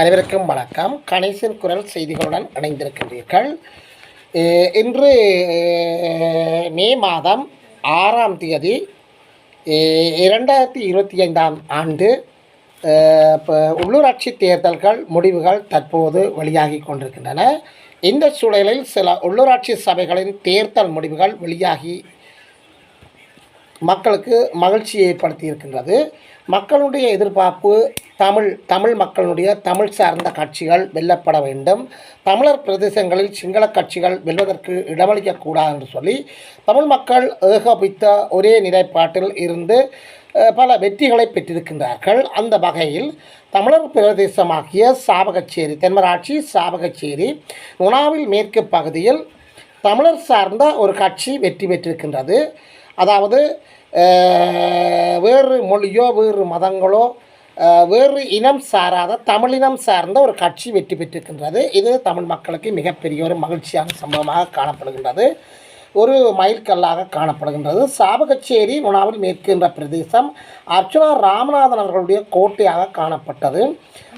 அனைவருக்கும் வணக்கம். கணேசன் குரல் செய்திகளுடன் இணைந்திருக்கின்றீர்கள். இன்று மே மாதம் ஆறாம் தேதி இரண்டாயிரத்தி இருபத்தி ஐந்தாம் ஆண்டு இப்போ உள்ளூராட்சி தேர்தல்கள் முடிவுகள் தற்போது வெளியாகி கொண்டிருக்கின்றன. இந்த சூழலில் சில உள்ளூராட்சி சபைகளின் தேர்தல் முடிவுகள் வெளியாகி மக்களுக்கு மகிழ்ச்சியை ஏற்படுத்தி இருக்கின்றது மக்களுடைய எதிர்பார்ப்பு தமிழ் தமிழ் மக்களுடைய தமிழ் சார்ந்த கட்சிகள் வெல்லப்பட வேண்டும். தமிழர் பிரதேசங்களில் சிங்கள கட்சிகள் வெல்வதற்கு இடமளிக்கக்கூடாது என்று சொல்லி தமிழ் மக்கள் ஏகோபித்த ஒரே நிலைப்பாட்டில் இருந்து பல வெற்றிகளை பெற்றிருக்கின்றார்கள். அந்த வகையில் தமிழர் பிரதேசமாகிய சாபகச்சேரி தென்மராட்சி சாவகச்சேரி உணாவில் மேற்கு பகுதியில் தமிழர் சார்ந்த ஒரு கட்சி வெற்றி பெற்றிருக்கின்றது. அதாவது வேறு மொழியோ வேறு மதங்களோ வேறு இனம் சாராத தமிழினம் சார்ந்த ஒரு கட்சி வெற்றி பெற்றிருக்கின்றது இது தமிழ் மக்களுக்கு மிகப்பெரிய ஒரு மகிழ்ச்சியான சம்பவமாக காணப்படுகின்றது ஒரு மைல்கல்லாக காணப்படுகின்றது சாபகச்சேரி உணாவில் மேற்கு என்ற பிரதேசம் அர்ச்சுனா ராமநாதன் அவர்களுடைய கோட்டையாக காணப்பட்டது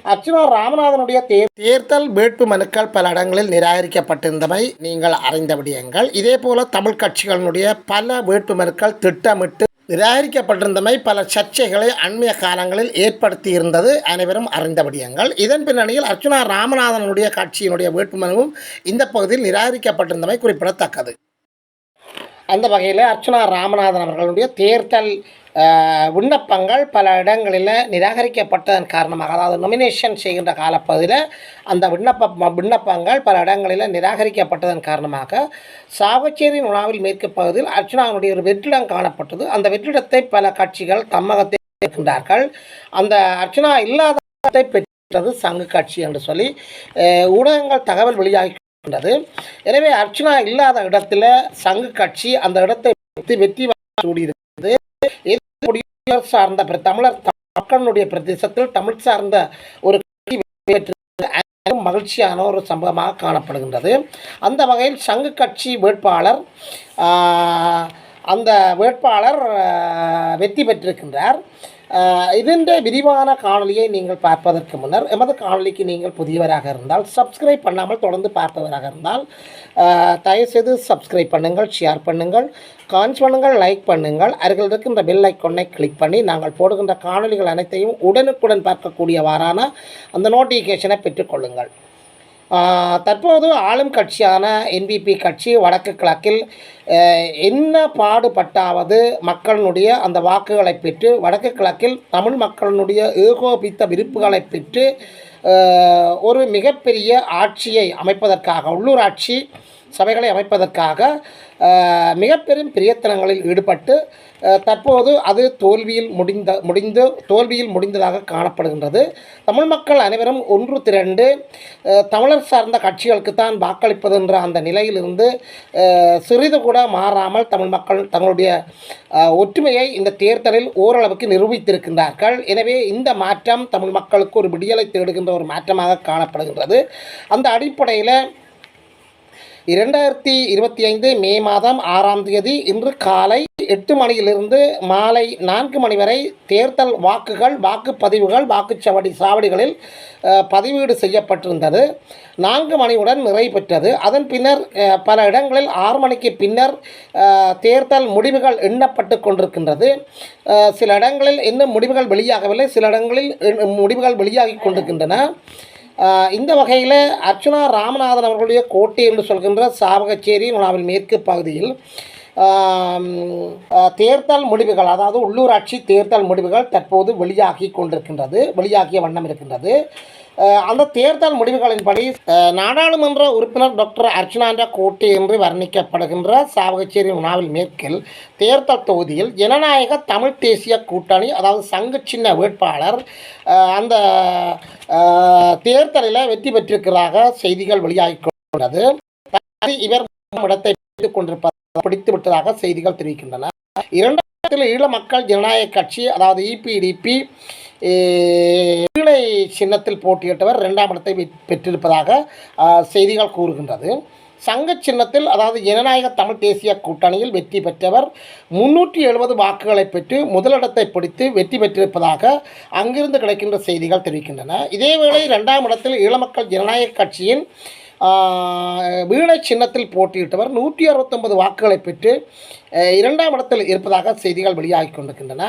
அர்ச்சுனா ராமநாதனுடைய தேர்தல் வேட்பு மனுக்கள் பல இடங்களில் நிராகரிக்கப்பட்டிருந்தமை நீங்கள் அறிந்த விடயங்கள். இதே போல தமிழ் கட்சிகளினுடைய பல வேட்பு மனுக்கள் திட்டமிட்டு நிராகரிக்கப்பட்டிருந்தமை பல சர்ச்சைகளை அண்மைய காலங்களில் ஏற்படுத்தி இருந்தது அனைவரும் அறிந்த இதன் பின்னணியில் அர்ச்சுனா ராமநாதனுடைய கட்சியினுடைய வேட்புமனுவும் இந்த பகுதியில் நிராகரிக்கப்பட்டிருந்தமை குறிப்பிடத்தக்கது. அந்த வகையில் அர்ச்சனா ராமநாதன் அவர்களுடைய தேர்தல் விண்ணப்பங்கள் பல இடங்களில் நிராகரிக்கப்பட்டதன் காரணமாக அதாவது நொமினேஷன் செய்கின்ற காலப்பகுதியில் அந்த விண்ணப்ப விண்ணப்பங்கள் பல இடங்களில் நிராகரிக்கப்பட்டதன் காரணமாக சாவச்சேரி உணாவில் மேற்கு பகுதியில் அர்ச்சனாவுடைய ஒரு வெற்றிடம் காணப்பட்டது. அந்த வெற்றிடத்தை பல கட்சிகள் தம்மகத்தை இருக்கின்றார்கள் அந்த அர்ச்சனா இல்லாத பெற்றது சங்கு கட்சி என்று சொல்லி ஊடகங்கள் தகவல் வெளியாகி இருக்கின்றது. எனவே அர்ச்சனா இல்லாத இடத்துல சங்கு கட்சி அந்த இடத்தை வெற்றி சூடியிருக்கிறது சார்ந்த தமிழர் த- மக்களுடைய பிரதேசத்தில் தமிழ் சார்ந்த ஒரு வெற்றி மகிழ்ச்சியான ஒரு சம்பவமாக காணப்படுகின்றது. அந்த வகையில் சங்கு கட்சி வேட்பாளர் அந்த வேட்பாளர் வெற்றி பெற்றிருக்கின்றார். ஆஹ், இதன் விரிவான காணொலியை நீங்கள் பார்ப்பதற்கு முன்னர் எமது காணொளிக்கு நீங்கள் புதியவராக இருந்தால் சப்ஸ்கிரைப் பண்ணாமல் தொடர்ந்து பார்ப்பவராக இருந்தால் தயவுசெய்து சப்ஸ்கிரைப் பண்ணுங்கள் ஷேர் பண்ணுங்கள் கான்ஸ் பண்ணுங்கள் லைக் பண்ணுங்கள் அருகில் இருக்கின்ற பெல் ஐக்கொன்னை கிளிக் பண்ணி நாங்கள் போடுகின்ற காணொலிகள் அனைத்தையும் உடனுக்குடன் பார்க்கக்கூடியவாறான அந்த நோட்டிஃபிகேஷனை பெற்றுக்கொள்ளுங்கள் தற்போது ஆளும் கட்சியான என்பிபி கட்சி வடக்கு கிழக்கில் என்ன பாடுபட்டாவது மக்களினுடைய அந்த வாக்குகளை பெற்று வடக்கு கிழக்கில் தமிழ் மக்களினுடைய ஏகோபித்த விருப்புகளை பெற்று ஒரு மிகப்பெரிய ஆட்சியை அமைப்பதற்காக உள்ளூராட்சி சபைகளை அமைப்பதற்காக மிக மிகப்பெரும் பிரயத்தனங்களில் ஈடுபட்டு தற்போது அது தோல்வியில் முடிந்த முடிந்து தோல்வியில் முடிந்ததாக காணப்படுகின்றது. தமிழ் மக்கள் அனைவரும் ஒன்று திரண்டு தமிழர் சார்ந்த கட்சிகளுக்குத்தான் வாக்களிப்பது என்ற அந்த நிலையிலிருந்து சிறிது கூட மாறாமல் தமிழ் மக்கள் தங்களுடைய ஒற்றுமையை இந்த தேர்தலில் ஓரளவுக்கு நிரூபித்திருக்கின்றார்கள். எனவே இந்த மாற்றம் தமிழ் மக்களுக்கு ஒரு விடியலை தேடுகின்ற ஒரு மாற்றமாக காணப்படுகின்றது. அந்த அடிப்படையில் இரண்டாயிரத்தி இருபத்தி ஐந்து மே மாதம் ஆறாம் தேதி இன்று காலை எட்டு மணியிலிருந்து மாலை நான்கு மணி வரை தேர்தல் வாக்குகள் வாக்குப்பதிவுகள் வாக்குச்சாவடி சாவடிகளில் பதிவீடு செய்யப்பட்டிருந்தது. நான்கு மணியுடன் நிறைவு பெற்றது. அதன் பின்னர் பல இடங்களில் ஆறு மணிக்கு பின்னர் தேர்தல் முடிவுகள் எண்ணப்பட்டு கொண்டிருக்கின்றது. சில இடங்களில் இன்னும் முடிவுகள் வெளியாகவில்லை. சில இடங்களில் முடிவுகள் வெளியாகி கொண்டிருக்கின்றன. இந்த வகையில் அர்ச்சுனா ராமநாதன் அவர்களுடைய கோட்டை என்று சொல்கின்ற சாவகச்சேரி உணாவில் மேற்கு பகுதியில் தேர்தல் முடிவுகள் அதாவது உள்ளூராட்சி தேர்தல் முடிவுகள் தற்போது வெளியாகி கொண்டிருக்கின்றது வெளியாகிய வண்ணம் இருக்கின்றது. அந்த தேர்தல் முடிவுகளின்படி நாடாளுமன்ற உறுப்பினர் டாக்டர் அர்ச்சனாண்ட கோட்டை என்று வர்ணிக்கப்படுகின்ற சாவகச்சேரி உணாவில் மேற்கில் தேர்தல் தொகுதியில் ஜனநாயக தமிழ் தேசிய கூட்டணி அதாவது சங்கு சின்ன வேட்பாளர் அந்த தேர்தலில் வெற்றி பெற்றிருக்கிறதாக செய்திகள் வெளியாகி கொண்டது இவர் இடத்தை பிடித்துக் கொண்டிருப்பதாக பிடித்து விட்டதாக செய்திகள் தெரிவிக்கின்றன. இரண்டு ஈழ மக்கள் ஜனநாயக கட்சி அதாவது இபிடிபி ஈழை சின்னத்தில் போட்டியிட்டவர் இரண்டாம் இடத்தை பெற்றிருப்பதாக செய்திகள் கூறுகின்றது. சங்க சின்னத்தில் அதாவது ஜனநாயக தமிழ் தேசிய கூட்டணியில் வெற்றி பெற்றவர் முன்னூற்றி எழுபது வாக்குகளை பெற்று முதலிடத்தை பிடித்து வெற்றி பெற்றிருப்பதாக அங்கிருந்து கிடைக்கின்ற செய்திகள் தெரிவிக்கின்றன. இதேவேளை இரண்டாம் இடத்தில் ஈழமக்கள் ஜனநாயக கட்சியின் வீணை சின்னத்தில் போட்டியிட்டவர் நூற்றி அறுபத்தொன்பது வாக்குகளை பெற்று இரண்டாம் இடத்தில் இருப்பதாக செய்திகள் வெளியாகி கொண்டிருக்கின்றன.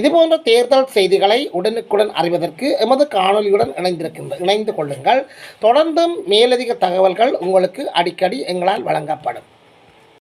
இதுபோன்ற தேர்தல் செய்திகளை உடனுக்குடன் அறிவதற்கு எமது காணொலியுடன் இணைந்திருக்கின்ற இணைந்து கொள்ளுங்கள். தொடர்ந்தும் மேலதிக தகவல்கள் உங்களுக்கு அடிக்கடி எங்களால் வழங்கப்படும்.